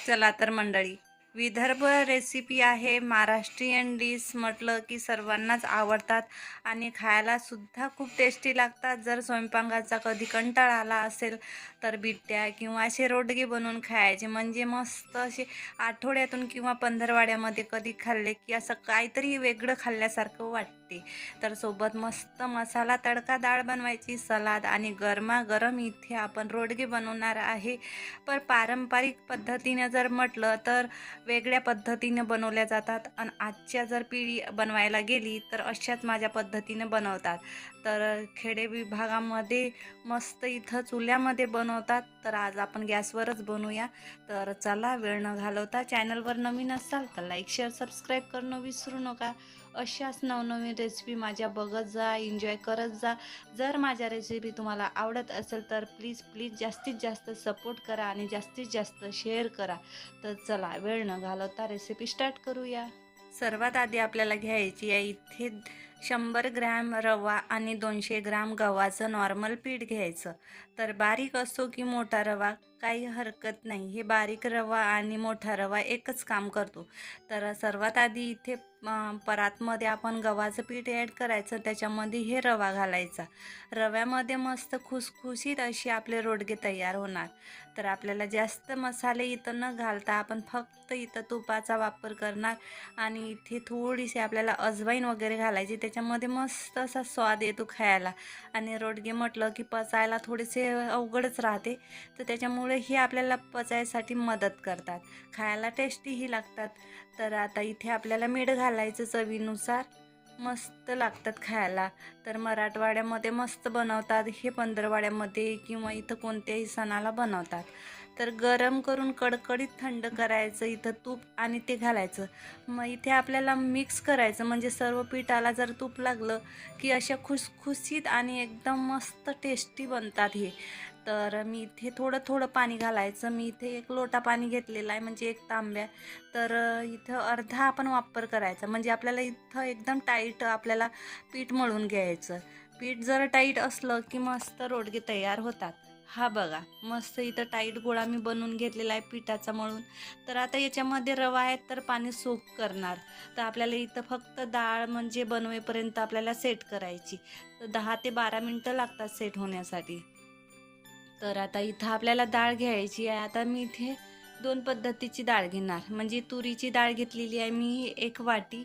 चला तर मंडळी विदर्भ रेसिपी आहे महाराष्ट्रीयन डिश म्हटलं की सर्वांनाच आवडतात आणि खायला सुद्धा खूप टेस्टी लागतात. जर स्वयंपाकाचा कधी कंटाळा आला असेल तर बिट्ट्या किंवा असे रोडगे बनवून खायचे. म्हणजे मस्त असे आठवड्यातून किंवा पंधरवाड्यामध्ये कधी खाल्ले की असं काहीतरी वेगळं खाल्ल्यासारखं वाटते. तर सोबत मस्त मसाला तडका डाळ बनवायची सलाद आणि गरमागरम इथे आपण रोडगे बनवणार आहे. पर पारंपरिक पद्धतीने जर म्हटलं तर वेगळ्या पद्धतीने बनवल्या जातात. आणि आजच्या जर पिढी बनवायला गेली तर अशाच माझ्या पद्धतीने बनवतात. तर खेडे विभागामध्ये मस्त इथं चुल्यामध्ये बनवतात. तर आज आपण गॅसवरच बनवूया. तर चला वेळ न घालवता चॅनलवर नवीन असाल तर लाईक शेअर सबस्क्राईब करणं विसरू नका. अशाच नवनवीन रेसिपी माझ्या बघत जा एन्जॉय करत जा. जर माझ्या रेसिपी तुम्हाला आवडत असेल तर प्लीज प्लीज जास्तीत जास्त सपोर्ट करा आणि जास्तीत जास्त शेअर करा. तर चला वेळ न घालवता रेसिपी स्टार्ट करूया. सर्वात आधी आपल्याला घ्यायची आहे इथे शंभर ग्रॅम रवा आणि दोनशे ग्राम गव्हाचं नॉर्मल पीठ घ्यायचं. तर बारीक असो की मोठा रवा काही हरकत नाही. हे बारीक रवा आणि मोठा रवा एकच काम करतो. तर सर्वात आधी इथे परातमध्ये आपण गव्हाचं पीठ ॲड करायचं त्याच्यामध्ये हे रवा घालायचा. रव्यामध्ये मस्त खुसखुशीत अशी आपले रोडगे तयार होणार. तर आपल्याला जास्त मसाले इथं न घालता आपण फक्त इथं तुपाचा वापर करणार आणि इथे थोडीशी आपल्याला अजवाईन वगैरे घालायची त्याच्यामध्ये मस्त असा स्वाद येतो खायला. आणि रोडगे म्हटलं की पचायला थोडेसे अवघडच राहते तर त्याच्यामुळे हे आपल्याला पचायसाठी मदत करतात. खायला टेस्टीही लागतात. तर आता इथे आपल्याला मीठ घालायचं चवीनुसार. मस्त लागतात खायला. तर मराठवाड्यामध्ये मस्त बनवतात. हे पंधरवाड्यामध्ये किंवा इथं कोणत्याही सणाला बनवतात. तर गरम करून कडकडीत थंड करायचं इथं तूप आणि ते घालायचं. मग इथे आपल्याला मिक्स करायचं. म्हणजे सर्व पिठाला जर तूप लागलं की अशा खुसखुशीत आणि एकदम मस्त टेस्टी बनतात हे. तर मी इथे थोडं थोडं पाणी घालायचं. मी इथे एक लोटा पाणी घेतलेला आहे म्हणजे एक तांब्या. तर इथं अर्धा आपण वापर करायचा. म्हणजे आपल्याला इथं एकदम टाईट आपल्याला पीठ मळून घ्यायचं. पीठ जर टाईट असलं की मस्त रोडगे तयार होतात. हा बघा मस्त इथं टाईट गोळा मी बनवून घेतलेला आहे पिठाचा मळून. तर आता याच्यामध्ये रवा आहे तर पाणी सोप करणार. तर आपल्याला इथं फक्त डाळ म्हणजे बनवेपर्यंत आपल्याला सेट करायची. तर दहा ते बारा मिनटं लागतात सेट होण्यासाठी. तर आता इथं आपल्याला डाळ घ्यायची आहे. आता मी इथे दोन पद्धतीची डाळ घेणार. म्हणजे तुरीची डाळ घेतलेली आहे मी एक वाटी.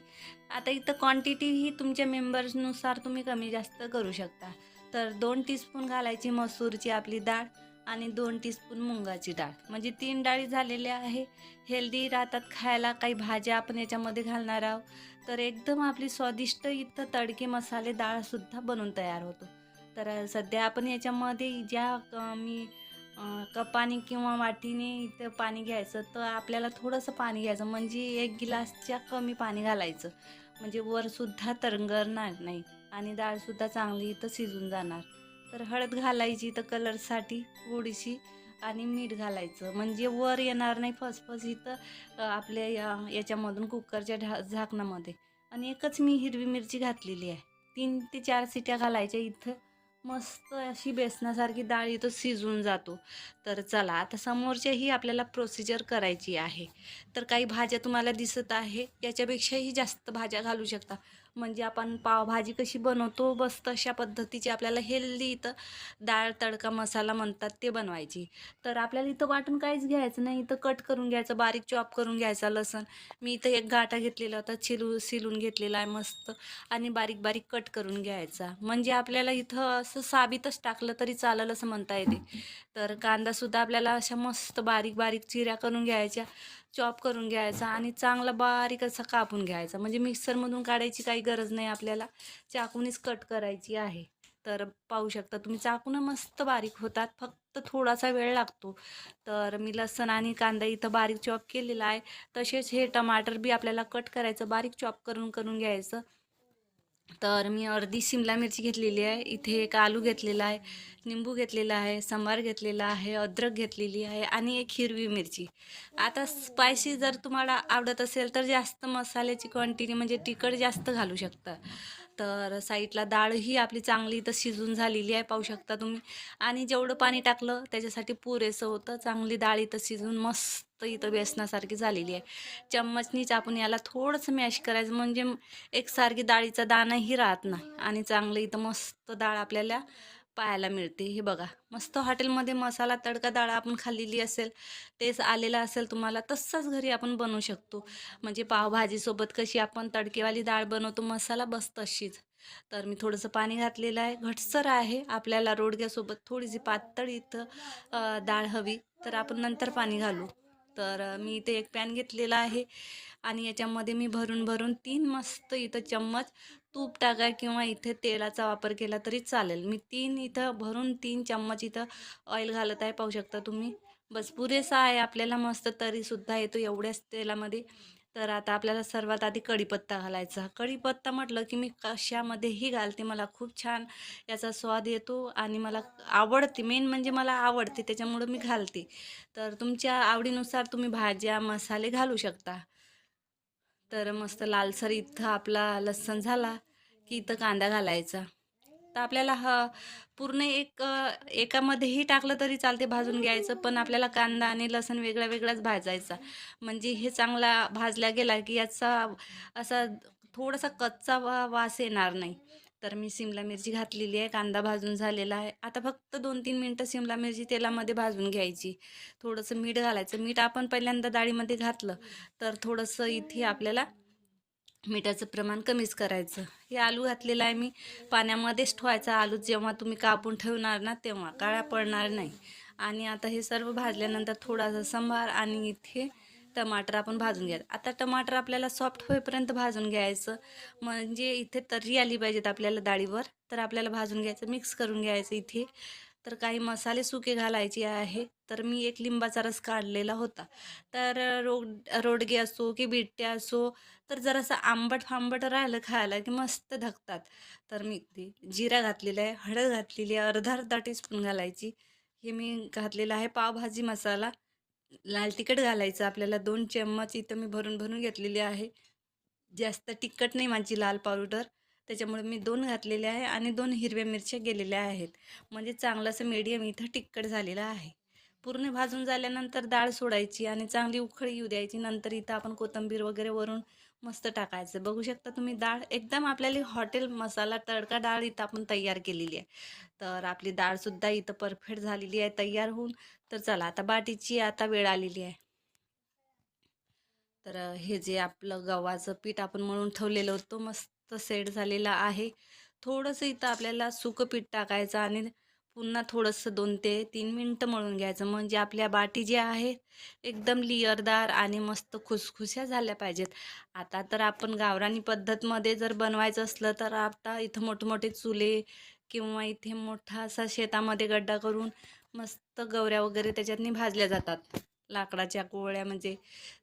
आता इथं क्वांटिटी ही तुमच्या मेंबर्सनुसार तुम्ही कमी जास्त करू शकता. तर दोन टीस्पून घालायची मसूरची आपली डाळ आणि दोन टीस्पून मुंगाची डाळ. म्हणजे तीन डाळी झालेल्या आहे. हेल्दी राहतात खायला. काही भाज्या आपण याच्यामध्ये घालणार आहोत. तर एकदम आपली स्वादिष्ट इथं तडके मसाले डाळसुद्धा बनून तयार होतो. तर सध्या आपण याच्यामध्ये ज्या मी कपाने किंवा वाटीने इथं पाणी घ्यायचं तर आपल्याला थोडंसं पाणी घ्यायचं. म्हणजे एक गिलासच्या कमी पाणी घालायचं. म्हणजे वरसुद्धा तरंगणार नाही आणि डाळसुद्धा चांगली इथं शिजून जाणार. तर हळद घालायची तर कलरसाठी थोडीशी आणि मीठ घालायचं. म्हणजे वर येणार नाही फसफस इथं आपल्या या- याच्यामधून कुकरच्या ढा झाकणामध्ये. आणि एकच मी हिरवी मिरची घातलेली आहे. तीन ते चार सिट्या घालायच्या इथं. मस्त अशी बेसनासारखी डाळ इथं शिजून जातो. तर चला आता समोरच्याही आपल्याला प्रोसिजर करायची आहे. तर काही भाज्या तुम्हाला दिसत आहे याच्यापेक्षाही जास्त भाज्या घालू शकता. म्हणजे आपण पावभाजी कशी बनवतो बस तशा पद्धतीची आपल्याला हेल्दी इथं डाळ तडका मसाला म्हणतात ते बनवायची. तर आपल्याला इथं वाटून काहीच घ्यायचं नाही. इथं कट करून घ्यायचं बारीक चॉप करून घ्यायचा लसण. मी इथं एक गाठा घेतलेला होता चिलू सिलून घेतलेला आहे मस्त. आणि बारीक बारीक कट करून घ्यायचा. म्हणजे आपल्याला इथं असं साबितच टाकलं तरी चालेल असं म्हणता येते. तर कांदासुद्धा आपल्याला अशा मस्त बारीक बारीक चिऱ्या करून घ्यायच्या. चॉप करून घ्यायचा आणि चांगला बारीक असा कापून घ्यायचा. म्हणजे मिक्सरमधून काढायची काही गरज नाही आपल्याला. चाकूनीच कट करायची आहे. तर पाहू शकता तुम्ही चाकून मस्त बारीक होतात. फक्त थोडासा वेळ लागतो. तर मी लसण आणि कांदा इथं बारीक चॉप केलेला आहे. तसेच हे टमाटर बी आपल्याला कट करायचं बारीक चॉप करून करून घ्यायचं. तर मी अर्धी शिमला मिरची घेतलेली आहे. इथे एक आलू घेतलेला आहे निंबू घेतलेला आहे सांबार घेतलेला आहे अद्रक घेतलेली आहे आणि एक हिरवी मिरची. आता स्पायसी जर तुम्हाला आवडत असेल तर जास्त मसाल्याची क्वांटिटी म्हणजे तिखट जास्त घालू शकता. तर साईडला डाळही आपली चांगली इथं शिजून झालेली आहे पाहू शकता तुम्ही. आणि जेवढं पाणी टाकलं त्याच्यासाठी पुरेसं होतं. चांगली डाळ इथं शिजून मस्त इथं बेसनासारखी झालेली आहे. चम्मचनीच आपण याला थोडंसं मॅश करायचं म्हणजे एकसारखी डाळीचा दाणाही राहत नाही. आणि चांगलं इथं मस्त डाळ आपल्याला पाहायला मिळते. हे बघा मस्त हॉटेलमध्ये मसाला तडका डाळ आपण खाल्लेली असेल तेच आलेलं असेल तुम्हाला तसंच घरी आपण बनवू शकतो. म्हणजे पावभाजीसोबत कशी आपण तडकेवाली डाळ बनवतो मसाला बस तशीच. तर मी थोडंसं पाणी घातलेलं आहे. घटसर आहे आपल्याला रोडग्यासोबत थोडीशी पातळ इथं डाळ हवी. तर आपण नंतर पाणी घालू. तर मी इथे एक पॅन घेतलेला आहे आणि याच्यामध्ये मी भरून भरून तीन मस्त इथं चम्मच तूप टाका किंवा इथे तेलाचा वापर केला तरी चालेल. मी तीन इथं भरून तीन चम्मच इथं ऑइल घालत आहे. पाहू शकता तुम्ही. बस पुरेसा आहे. आपल्याला मस्त तरीसुद्धा येतो एवढ्याच तेलामध्ये. तर आता आपल्याला सर्वात आधी कढीपत्ता घालायचा. कढीपत्ता म्हटलं की मी कशामध्येही घालते. मला खूप छान याचा स्वाद येतो आणि मला आवडते. मेन म्हणजे मला आवडते. त्याच्यामुळं मी घालते. तर तुमच्या आवडीनुसार तुम्ही भाज्या मसाले घालू शकता. तर मस्त लालसर इथं आपला लसण झाला. की इथं कांदा घालायचा. तर आपल्याला हा पूर्ण एक एकामध्येही टाकलं तरी चालते भाजून घ्यायचं पण आपल्याला कांदा आणि लसण वेगळा वेगळाच भाजायचा. म्हणजे हे चांगला भाजला गेला की याचा असा थोडासा कच्चा वा वास येणार नाही. तर मी सिमला मिरची घातलेली आहे कांदा भाजून झालेला आहे. आता फक्त दोन तीन मिनटं सिमला मिरची तेलामध्ये भाजून घ्यायची. थोडंसं मीठ घालायचं. मीठ आपण पहिल्यांदा डाळीमध्ये घातलं तर थोडंसं इथे आपल्याला मिठाचं प्रमाण कमीच करायचं. हे आलू घातलेलं आहे मी. पाण्यामध्येच ठेवायचा आलू जेव्हा तुम्ही कापून ठेवणार ना तेव्हा. काळा पडणार नाही. आणि आता हे सर्व भाजल्यानंतर थोडासा संभार आणि इथे टमाटर आपण भाजून घ्यायचं. आता टमाटर आपल्याला सॉफ्ट होईपर्यंत भाजून घ्यायचं. म्हणजे इथे तर्री आली पाहिजेत आपल्याला डाळीवर. तर आपल्याला भाजून घ्यायचं मिक्स करून घ्यायचं इथे. तर काही मसाले सुके घालायचे आहे. तर मी एक लिंबाचा रस काढलेला होता. तर रोड रोडगे असो की बिट्टे असो तर जरासं आंबट फांबट राहिलं खायला की मस्त धकतात. तर मी ते जिरा घातलेला आहे हळद घातलेली आहे अर्धा अर्धा टीस्पून घालायची. हे मी घातलेलं आहे पावभाजी मसाला. लाल तिखट घालायचं आपल्याला दोन चम्मच इथं मी भरून भरून घेतलेली आहे. जास्त तिखट नाही माझी लाल पावडर त्याच्यामुळे मी दोन घातलेले आहे आणि दोन हिरव्या मिरच्या गेलेल्या आहेत. म्हणजे चांगलं असं मीडियम इथं तिखट झालेलं आहे. पूर्ण भाजून झाल्यानंतर डाळ सोडायची आणि चांगली उखळी येऊ द्यायची. नंतर इथं आपण कोथिंबीर वगैरे वरून मस्त टाकायचं. बघू शकता तुम्ही डाळ एकदम आपल्याला हॉटेल मसाला तडका डाळ इथं आपण तयार केलेली आहे. तर आपली डाळसुद्धा इथं परफेक्ट झालेली आहे. तयार होऊन तर चला आता बाटीची आता वेळ आलेली आहे. तर हे जे आपलं गव्हाचं पीठ आपण मळून ठेवलेलं होतं मस्त सेट झालेला आहे. थोडंसं इथं आपल्याला सुकपीठ टाकायचं आणि पुन्हा थोडंसं दोन ते तीन मिनटं मळून घ्यायचं. म्हणजे आपल्या बाटी ज्या आहेत एकदम लिअरदार आणि मस्त खुसखुश्या झाल्या पाहिजेत. आता तर आपण गावरानी पद्धतमध्ये जर बनवायचं असलं तर आता इथं मोठमोठे चुले किंवा इथे मोठा असा शेतामध्ये गड्डा करून मस्त गवऱ्या वगैरे त्याच्यातनी भाजल्या जातात. लाकडाच्या कोळ्या म्हणजे.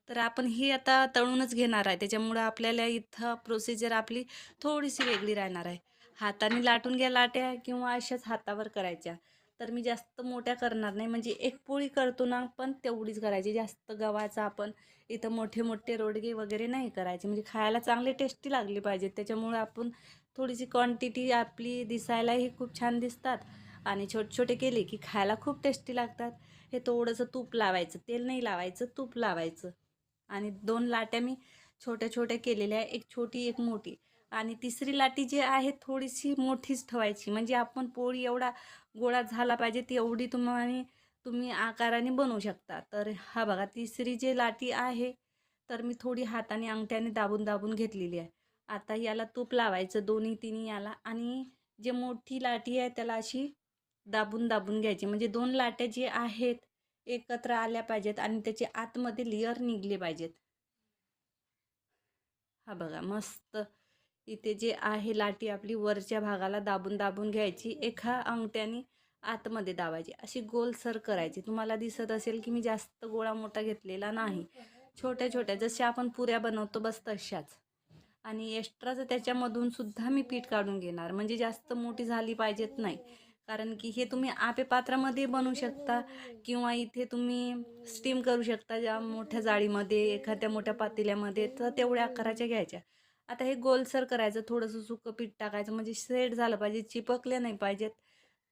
तर आपण ही आता तळूनच घेणार आहे. त्याच्यामुळं आपल्याला इथं प्रोसिजर आपली थोडीशी वेगळी राहणार आहे. हाताने लाटून घ्या लाट्या किंवा अशाच हातावर करायच्या. तर मी जास्त मोठ्या करणार नाही. म्हणजे एक पोळी करतो ना पण तेवढीच करायची. जास्त गव्हाचा आपण इथं मोठे मोठे रोडगे वगैरे नाही करायचे. म्हणजे खायला चांगले टेस्टी लागले पाहिजेत त्याच्यामुळे आपण थोडीशी क्वांटिटी आपली दिसायलाही खूप छान दिसतात. आणि छोटे छोटे केले की खायला खूप टेस्टी लागतात. हे थोडंसं तूप लावायचं तेल नाही लावायचं तूप लावायचं. आणि दोन लाट्या मी छोट्या छोट्या केलेल्या आहे एक छोटी एक मोठी. आणि तिसरी लाटी जी आहे थोडीशी मोठीच ठेवायची. म्हणजे आपण पोळी एवढा गोळा झाला पाहिजे ती एवढी तुम्हाला तुम्ही आकाराने बनवू शकता. तर हा बघा तिसरी जी लाटी आहे तर मी थोडी हाताने अंगठ्याने दाबून दाबून घेतलेली आहे. आता याला तूप लावायचं दोन्ही तिन्ही याला. आणि जे मोठी लाटी आहे त्याला अशी दाबून दाबून घ्यायची. म्हणजे दोन लाट्या जे आहेत एकत्र आल्या पाहिजेत आणि त्याचे आतमध्ये लेअर निघले पाहिजेत. हा बघा मस्त. इथे जे आहे लाटी आपली वरच्या भागाला दाबून दाबून घ्यायची. एका अंगठ्याने आतमध्ये दाबायची. अशी गोलसर करायची. तुम्हाला दिसत असेल की मी जास्त गोळा मोठा घेतलेला नाही. छोट्या छोट्या. जशा आपण पुऱ्या बनवतो बस तशाच. आणि एक्स्ट्राचं त्याच्यामधून सुद्धा मी पीठ काढून घेणार. म्हणजे जास्त मोठी झाली पाहिजेत नाही. कारण की हे तुम्ही आपे पात्रामध्ये बनवू शकता किंवा इथे तुम्ही स्टीम करू शकता ज्या मोठ्या जाळीमध्ये एखाद्या मोठ्या पातेल्यामध्ये तर तेवढ्या आकाराच्या घ्यायच्या. आता हे गोलसर करायचं थोडंसं सुकं पीठ टाकायचं म्हणजे सेट झालं पाहिजे चिपकले नाही पाहिजेत.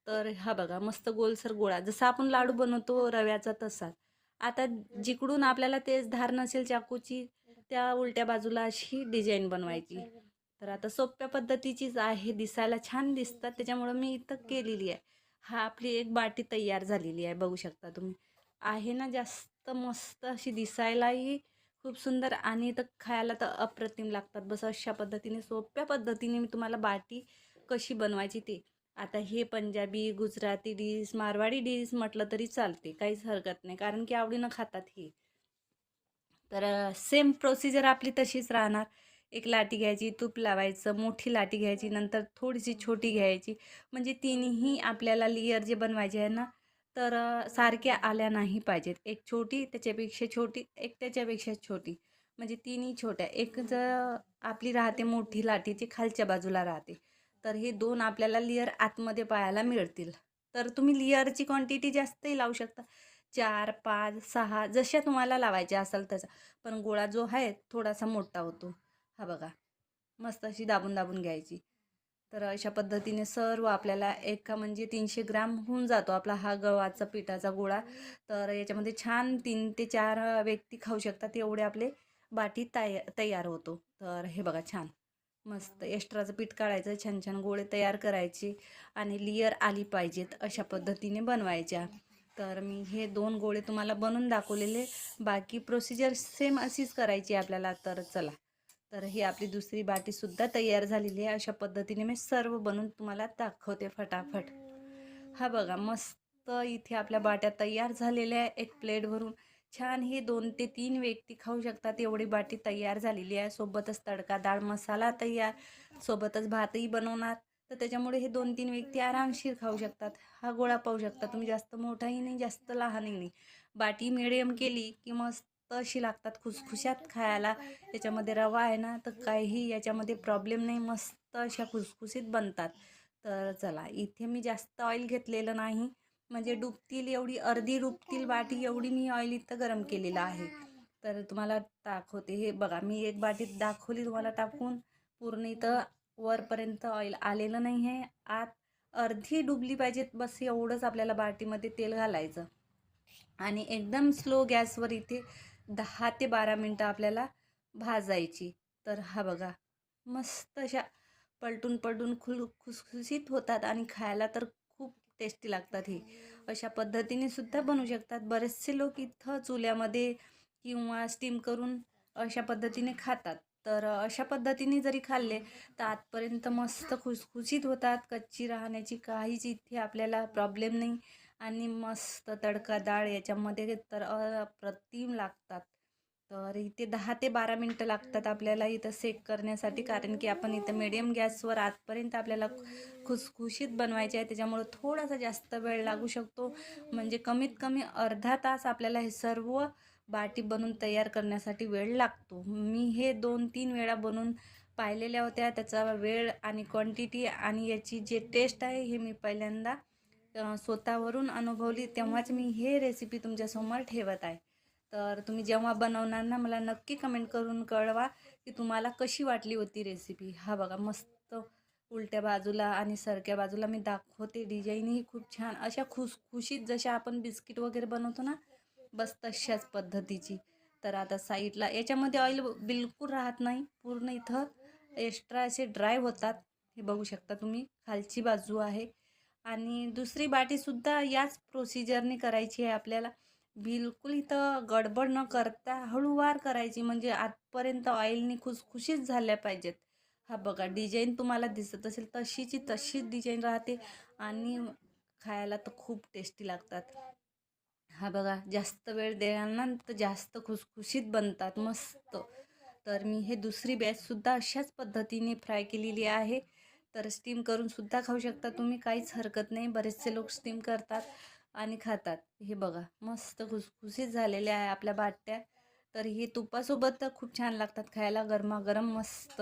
तर हा बघा मस्त गोलसर गोळा. जसा आपण लाडू बनवतो रव्याचा तसाच आता जिकडून आपल्याला तेच धार नसेल चाकूची त्या उलट्या बाजूला अशी डिझाईन बनवायची. तर आता सोप्या पद्धतीचीच आहे दिसायला छान दिसतात. त्याच्यामुळं मी इथं केलेली आहे. हा आपली एक बाटी तयार झालेली आहे बघू शकता तुम्ही. आहे ना जास्त मस्त अशी दिसायलाही खूप सुंदर आणि इथं खायला तर अप्रतिम लागतात. बस अशा पद्धतीने सोप्या पद्धतीने मी तुम्हाला बाटी कशी बनवायची ते. आता हे पंजाबी गुजराती डिश मारवाडी डिश म्हटलं तरी चालते काहीच हरकत नाही. कारण की आवडीनं खातात हे. तर सेम प्रोसिजर आपली तशीच राहणार. एक लाटी घ्यायची तूप लावायचं मोठी लाटी घ्यायची नंतर थोडीशी छोटी घ्यायची. म्हणजे तिन्ही आपल्याला लेयर जे बनवायचे आहे ना तर सारख्या आल्या नाही पाहिजेत. एक छोटी त्याच्यापेक्षा छोटी एक त्याच्यापेक्षा छोटी. म्हणजे तिन्ही छोट्या. एक जर आपली राहते मोठी लाटी ती खालच्या बाजूला राहते तर हे दोन आपल्याला लेयर आतमध्ये पाहायला मिळतील. तर तुम्ही लेयरची क्वांटिटी जास्तही लावू शकता. चार पाच सहा जशा तुम्हाला लावायच्या असेल तसा. पण गोळा जो आहे थोडासा मोठा होतो. हा बघा. मस्त अशी दाबून दाबून घ्यायची. तर अशा पद्धतीने सर्व आपल्याला एका म्हणजे तीनशे ग्राम होऊन जातो आपला हा गव्हाचा पिठाचा गोळा. तर याच्यामध्ये छान तीन ते चार व्यक्ती खाऊ शकतात एवढे आपले बाटी तया तयार होतो. तर हे बघा छान. मस्त एक्स्ट्राचं पीठ काढायचं छान छान गोळे तयार करायचे आणि लिअर आली पाहिजेत अशा पद्धतीने बनवायच्या. तर मी हे दोन गोळे तुम्हाला बनवून दाखवलेले. बाकी प्रोसिजर सेम अशीच करायची आहे आपल्याला. तर चला. तर ही आपली दुसरी बाटीसुद्धा तयार झालेली आहे. अशा पद्धतीने मी सर्व बनवून तुम्हाला दाखवते फटाफट. हा बघा मस्त इथे आपल्या बाट्या तयार झालेल्या आहे एक प्लेट भरून छान हे दोन ते तीन व्यक्ती खाऊ शकतात एवढी बाटी तयार झालेली आहे. सोबतच तडका डाळ मसाला तयार. सोबतच भातही बनवणार. तर त्याच्यामुळे हे दोन तीन व्यक्ती आरामशीर खाऊ शकतात. हा गोळा पाहू शकता तुम्ही जास्त मोठाही नाही जास्त लहानही नाही. बाटी मिडियम केली की मस्त अशी लागतात खुसखुशात खायला. याच्यामध्ये रवा आहे ना तर काहीही याच्यामध्ये प्रॉब्लेम नाही. मस्त अशा खुसखुशीत बनतात. तर चला इथे मी जास्त ऑइल घेतलेलं नाही. म्हणजे डुबतील एवढी अर्धी डुबतील बाटी एवढी मी ऑइल इथं गरम केलेलं आहे. तर तुम्हाला दाखवते. हे बघा मी एक बाटीत दाखवली तुम्हाला टाकून. पूर्ण इथं वरपर्यंत ऑइल आलेलं नाही आहे. आत अर्धी डुबली पाहिजेत. बस एवढंच आपल्याला बाटीमध्ये तेल घालायचं. आणि एकदम स्लो गॅसवर इथे दहा ते बारा मिनटं आपल्याला भाजायची. तर हा बघा मस्त अशा पलटून पलटून खुल खुसखुशीत होतात आणि खायला तर खूप टेस्टी लागतात हे. अशा पद्धतीने सुद्धा बनवू शकतात. बरेचसे लोक इथं चुल्यामध्ये किंवा स्टीम करून अशा पद्धतीने खातात. तर अशा पद्धतीने जरी खाल्ले तर आतपर्यंत मस्त खुसखुशीत होतात. कच्ची राहण्याची काहीच इथे आपल्याला प्रॉब्लेम नाही. आणि मस्त तडका डाळ याच्यामध्ये तर अप्रतिम लागतात. तर इथे दहा ते बारा मिनटं लागतात आपल्याला इथं सेक करण्यासाठी कारण की आपण इथं मिडियम गॅसवर आजपर्यंत आपल्याला खुसखुशीत बनवायचे आहे. त्याच्यामुळं थोडासा जास्त वेळ लागू शकतो. म्हणजे कमीत कमी अर्धा तास आपल्याला हे सर्व बाटी बनवून तयार करण्यासाठी वेळ लागतो. मी हे दोन तीन वेळा बनवून पाहिलेल्या होत्या. त्याचा वेळ आणि क्वांटिटी आणि याची जे टेस्ट आहे हे मी पहिल्यांदा स्वतःवरून अनुभवली तेव्हाच मी हे रेसिपी तुमच्यासमोर ठेवत आहे. तर तुम्ही जेव्हा बनवणार ना मला नक्की कमेंट करून कळवा की तुम्हाला कशी वाटली होती रेसिपी हा बघा मस्त उलट्या बाजूला आणि सरक्या बाजूला मी दाखवते. डिझाईनही खूप छान अशा खुसखुशीत जशा आपण बिस्किट वगैरे बनवतो ना बस तशाच पद्धतीची. तर आता साईडला याच्यामध्ये ऑइल बिलकुल राहत नाही पूर्ण इथं एक्स्ट्रा असे ड्राय होतात. हे बघू शकता तुम्ही खालची बाजू आहे. आणि दुसरी बाटीसुद्धा याच प्रोसिजरने करायची आहे आपल्याला. बिलकुल इथं गडबड न करता हळूवार करायची म्हणजे आतपर्यंत ऑइलने खुसखुशीत झाल्या पाहिजेत. हा बघा डिझाईन तुम्हाला दिसत असेल तशीची तशीच डिझाईन राहते आणि खायला तर खूप टेस्टी लागतात. हा बघा जास्त वेळ द्याल तर जास्त खुसखुशीत बनतात मस्त. तर मी हे दुसरी बॅचसुद्धा अशाच पद्धतीने फ्राय केलेली आहे. तर स्टीम करून सुद्धा खाऊ शकता. तुम्ही काहीच हरकत नाही. बरेचसे लोक स्टीम करतात आणि खातात. हे बघा मस्त खुसखुशीत झालेल्या आहे आपल्या बाट्या. तर हे तुपासोबत तर खूप छान लागतात खायला. गरमागरम मस्त.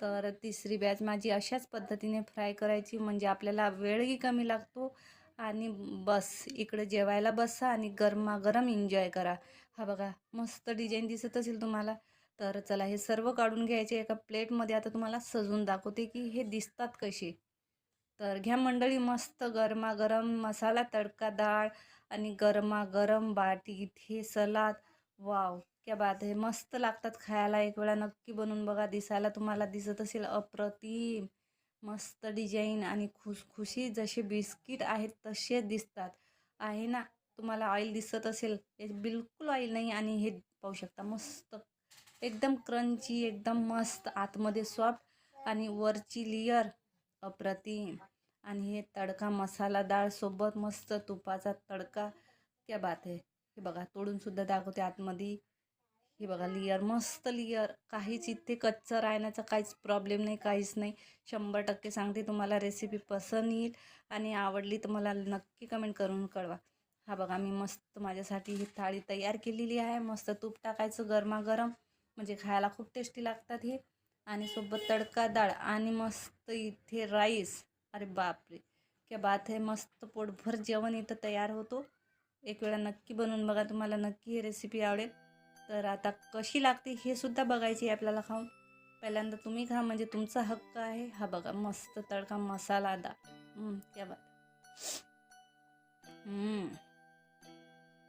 तर तिसरी बॅच माझी अशाच पद्धतीने फ्राय करायची. म्हणजे आपल्याला वेळही कमी लागतो. आणि बस इकडे जेवायला बसा आणि गरमागरम एन्जॉय करा. हा बघा मस्त डिझाईन दिसत असेल तुम्हाला. तर चला हे सर्व काढून घ्यायचे एका प्लेटमध्ये. आता तुम्हाला सजून दाखवते की हे दिसतात कसे. तर घ्या मंडळी मस्त गरमागरम मसाला तडका डाळ आणि गरमागरम बाटी हे सलाद. वाव क्या बात आहे मस्त लागतात खायला. एक वेळा नक्की बनवून बघा. दिसायला तुम्हाला दिसत असेल अप्रतिम. मस्त डिझाईन आणि खुसखुशी जसे बिस्किट आहेत तसे दिसतात. आहे ना? तुम्हाला ऑइल दिसत असेल. हे बिलकुल ऑइल नाही आणि हे पाहू शकता. मस्त एकदम क्रंची एकदम मस्त आतमध्ये सॉफ्ट आणि वरची लेयर अप्रतिम. आणि हे तडका मसाला डाळ सोबत मस्त तुपाचा तडका. क्या बात आहे हे बघा तोडूनसुद्धा दाखवते आतमध्ये. हे बघा लिअर मस्त लिअर काहीच इथे कच्चं राहण्याचा काहीच प्रॉब्लेम नाही काहीच नाही. शंभर टक्के सांगते तुम्हाला रेसिपी पसंत येईल आणि आवडली तर मला नक्की कमेंट करून कळवा. हा बघा मी मस्त माझ्यासाठी ही थाळी तयार केलेली आहे. मस्त तूप टाकायचं गरमागरम. म्हणजे खायला खूप टेस्टी लागतात हे. आणि सोबत तडका डाळ आणि मस्त इथे राईस अरे बापरे! क्या बात आहे मस्त पोटभर जेवण इथं तयार होतो. एक वेळा नक्की बनवून बघा तुम्हाला नक्की ही रेसिपी आवडेल. तर आता कशी लागते हे सुद्धा बघायची आहे आपल्याला खाऊन. पहिल्यांदा तुम्ही खा म्हणजे तुमचा हक्क आहे. हा बघा मस्त तडका मसाला दा क्या बात.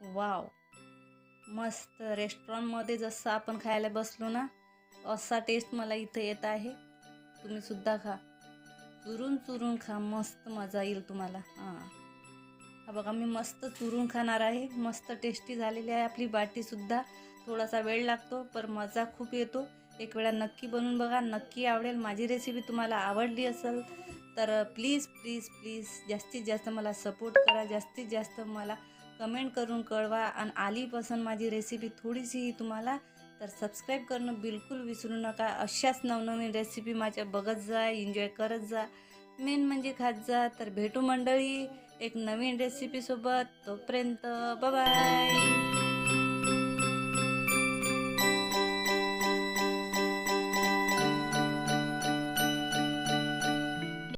वाव. मस्त रेस्टॉरंटमध्ये जसं आपण खायला बसलो ना असा टेस्ट मला इथं येत आहे. तुम्ही सुद्धा खा. चुरून चुरून खा. मस्त मजा येईल तुम्हाला. हां. हा बघा मी मस्त चुरून खाणार आहे. मस्त टेस्टी झालेली आहे आपली बाटीसुद्धा थोडासा वेळ लागतो पर मजा खूप येतो. एक वेळा नक्की बनवून बघा. नक्की आवडेल. माझी रेसिपी तुम्हाला आवडली असेल तर प्लीज प्लीज प्लीज जास्तीत जास्त मला सपोर्ट करा. जास्तीत जास्त मला कमेंट करून कळवा. आणि आलीपासून माझी रेसिपी थोडीशी तुम्हाला तर सबस्क्राईब करणं बिलकुल विसरू नका. अशाच नवनवीन रेसिपी माझ्या बघत जा एन्जॉय करत जा. मेन म्हणजे खात जा. तर भेटू मंडळी एक नवीन रेसिपीसोबत तोपर्यंत बाय